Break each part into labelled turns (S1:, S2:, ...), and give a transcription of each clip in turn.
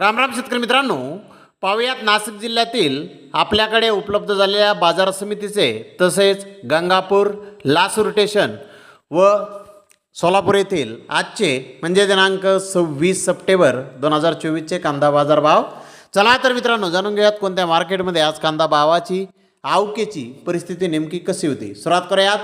S1: रामराम शेतकरी मित्रांनो पाहुयात नाशिक जिल्ह्यातील आपल्याकडे उपलब्ध झालेल्या बाजार समितीचे तसेच गंगापूर लासूर स्टेशन व सोलापूर येथील आजचे म्हणजे दिनांक सव्वीस सप्टेंबर दोन हजार चोवीसचे कांदा बाजार भाव. चला तर मित्रांनो जाणून घेऊयात कोणत्या मार्केटमध्ये आज कांदा भावाची आवकेची परिस्थिती नेमकी कशी होती. सुरुवात करूयात.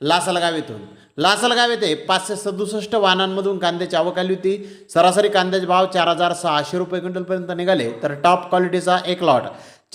S1: लासलगाव येथून. लासलगाव येथे पाचशे सदुसष्ट वाहनांमधून कांद्याची आवक आली होती. सरासरी कांद्याचे भाव चार हजार सहाशे रुपये क्विंटलपर्यंत निघाले. तर टॉप क्वालिटीचा एक लॉट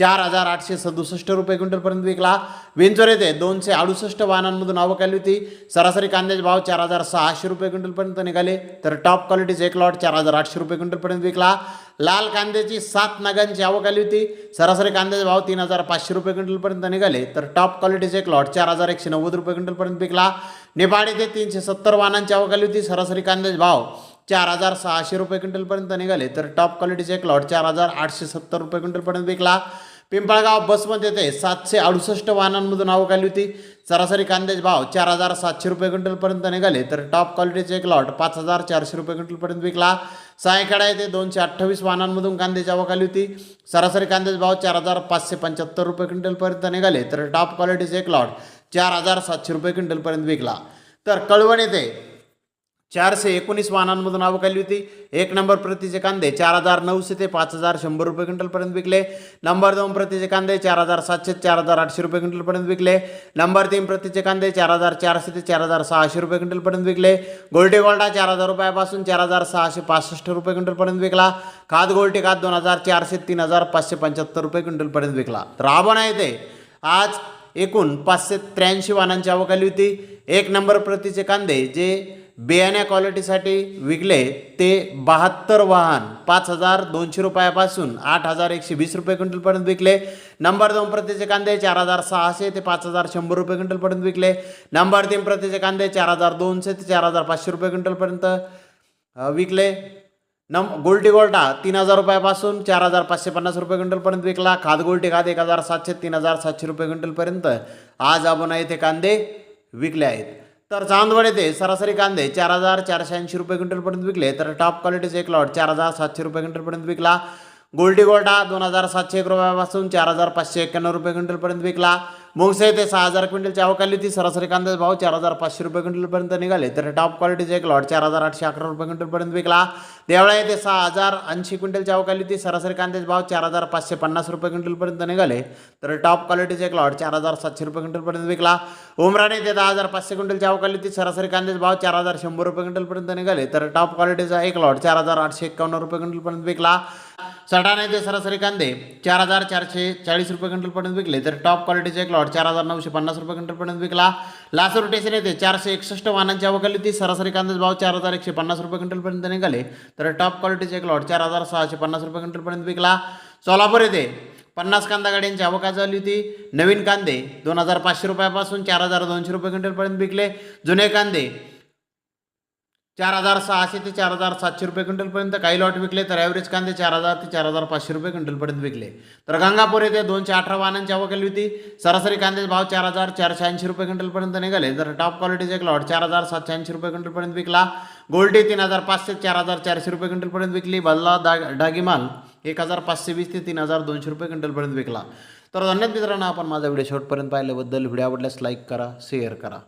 S1: चार हजार आठशे सदुसष्ट रुपये क्विंटलपर्यंत विकला. वेंचोर येथे दोनशे अडुसष्ट वाहनांमधून आवक आली होती. सरासरी कांद्याचे भाव चार हजार सहाशे रुपये क्विंटलपर्यंत निघाले. तर टॉप क्वालिटीचे एक लॉट चार हजार आठशे रुपये क्विंटलपर्यंत विकला. लाल कांद्याची सात नगांची आवक आली होती. सरासरी कांद्याचे भाव तीन हजार पाचशे रुपये क्विंटलपर्यंत निघाले. तर टॉप क्वालिटीचे एक लॉट चार हजार एकशे नव्वद रुपये क्विंटलपर्यंत विकला. नेपाळ येथे तीनशे सत्तर वाहनांची आवक आली होती. सरासरी कांद्याचे भाव चार हजार सहाशे रुपये क्विंटलपर्यंत निघाले. तर टॉप क्वालिटीचे एक लॉट चार हजार आठशे सत्तर रुपये क्विंटलपर्यंत विकला. पिंपळगाव बसमध्ये येते सातशे अडुसष्ट वाहनांमधून आवक आली होती. सरासरी कांद्याचे भाव चार हजार सातशे रुपये क्विंटलपर्यंत निघाले तर टॉप क्वालिटीचे एक लॉट पाच हजार चारशे रुपये क्विंटलपर्यंत विकला. सायकडा येथे दोनशे अठ्ठावीस वाहनांमधून कांद्याची आवक आली होती. सरासरी कांद्याचे भाव चार हजार पाचशे पंच्याहत्तर रुपये क्विंटलपर्यंत निघाले तर टॉप क्वालिटीचे एक लॉट चार हजार सातशे रुपये क्विंटलपर्यंत विकला. तर कळवण येथे चारशे एकोणीस वाहनांमधून आवक आली होती. एक नंबर प्रतीचे कांदे चार हजार नऊशे ते पाच हजार शंभर रुपये क्विंटलपर्यंत विकले. नंबर दोन प्रतीचे कांदे चार हजार सातशे चार हजार आठशे रुपये क्विंटलपर्यंत विकले. नंबर तीन प्रतीचे कांदे चार हजार चारशे ते चार हजार सहाशे रुपये क्विंटलपर्यंत विकले. गोल्टी गोल्डा चार हजार रुपयापासून चार हजार सहाशे पासष्ट रुपये क्विंटलपर्यंत विकला. खाद गोल्टी खाद दोन हजार चारशे तीन हजार पाचशे पंच्याहत्तर रुपये क्विंटलपर्यंत विकला. तर राभण आहे ते. आज एकूण पाचशे त्र्याऐंशी वाहनांची आवक आली होती. एक नंबर प्रतीचे कांदे जे बियाण्या क्वालिटीसाठी विकले ते बहात्तर वाहन पाच हजार दोनशे रुपयापासून आठ हजार एकशे वीस रुपये क्विंटलपर्यंत विकले. नंबर दोन प्रतीचे कांदे चार हजार सहाशे ते पाच हजार शंभर रुपये क्विंटलपर्यंत विकले. नंबर तीन प्रतीचे कांदे चार हजार दोनशे ते चार हजार पाचशे रुपये क्विंटलपर्यंत विकले. नम गोल्टी गोल्टा तीन हजार रुपयापासून चार हजार पाचशे पन्नास रुपये क्विंटलपर्यंत विकला. खाद गोल्टी खाद एक हजार सातशे तीन हजार सातशे रुपये क्विंटलपर्यंत. आज आपण येथे कांदे विकले आहेत. तर चांदवड येथे सरासरी कांदे चार हजार चारशे ऐंशी रुपये क्विंटलपर्यंत विकले. तर टॉप क्वालिटीचे एक लॉट चार हजार सातशे रुपये क्विंटलपर्यंत विकला. गोल्डी गोल्डा दोन हजार सातशे एक रुपयापासून चार हजार पाचशे एक्क्याण्णव रुपये क्विंटलपर्यंत विकला. मुंगसे येथे सहा हजार क्विंटलची आवक आली होती सरासरी कांद्याचा भाव चार हजार पाचशे रुपये क्विंटलपर्यंत निघाले. तर टॉप क्वालिटीचे एक लॉट चार हजार आठशे अकरा रुपये क्विंटलपर्यंत विकला. देवळा येथे सहा हजार ऐंशी क्विंटलची आवक आली होती सरासरी कांद्याचा भाव चार हजार पाचशे पन्नास रुपये क्विंटलपर्यंत निघाले. तर टॉप क्वालिटीचे एक लॉट चार हजार सातशे रुपये क्विंटलपर्यंत विकला. उमराने येथे दहा हजार पाचशे क्विंटलची आवक आली होती सरासरी कांद्याचा भाव चार हजार शंभर रुपये क्विंटलपर्यंत निघाले. तर टॉप क्वालिटीचा एक लॉट चार हजार आठशे एक्कावन्न रुपये क्विंटलपर्यंत विकला. सटाणा येथे सरासरी कांदे चार हजार चारशे चाळीस रुपये क्विंटलपर्यंत विकले. तर टॉप क्वालिटीचे एक लॉट चार हजार नऊशे पन्नास रुपये क्विंटलपर्यंत विकला. लासूर स्टेशन येथे चारशे एकसष्ट वाहनांची आवक होती. सरासरी कांद्याचा भाव चार हजार एकशे पन्नास रुपये क्विंटलपर्यंत निघाले. तर टॉप क्वालिटीचे एक लॉट चार हजार सहाशे पन्नास रुपये क्विंटलपर्यंत विकला. सोलापूर येथे पन्नास कांदा गाड्यांची आवक झाली होती. नवीन कांदे दोन हजार पाचशे रुपयापासून चार हजार दोनशे रुपये क्विंटलपर्यंत विकले. जुने कांदे चार हजार सहाशे ते चार हजार सातशे रुपये क्विंटलपर्यंत. काही लॉट विकले तर ॲव्हरेज कांदे चार हजार ते चार हजार पाचशे रुपये क्विंटलपर्यंत विकले. तर गंगापूर येथे दोनशे अठरा वाहनांची आवक केली होती. सरासरी कांद्याचे भाव चार हजार चारशे ऐंशी रुपये क्विंटलपर्यंत निघाले. तर टॉप क्वालिटीचे एक लॉट चार हजार सातशे ऐंशी रुपये क्विंटलपर्यंत विकला. गोल्डी तीन हजार पाचशे चार हजार चारशे रुपये क्विंटलपर्यंत विकली. बल्ला दाग डागीमाल एक हजार पाचशे वीस ते तीन हजार दोनशे रुपये क्विंटलपर्यंत विकला. तर धन्यवाद मित्रांनो आपण माझा व्हिडिओ शेवटपर्यंत पाहिल्याबद्दल. व्हिडिओ आवडल्यास लाईक करा शेअर करा.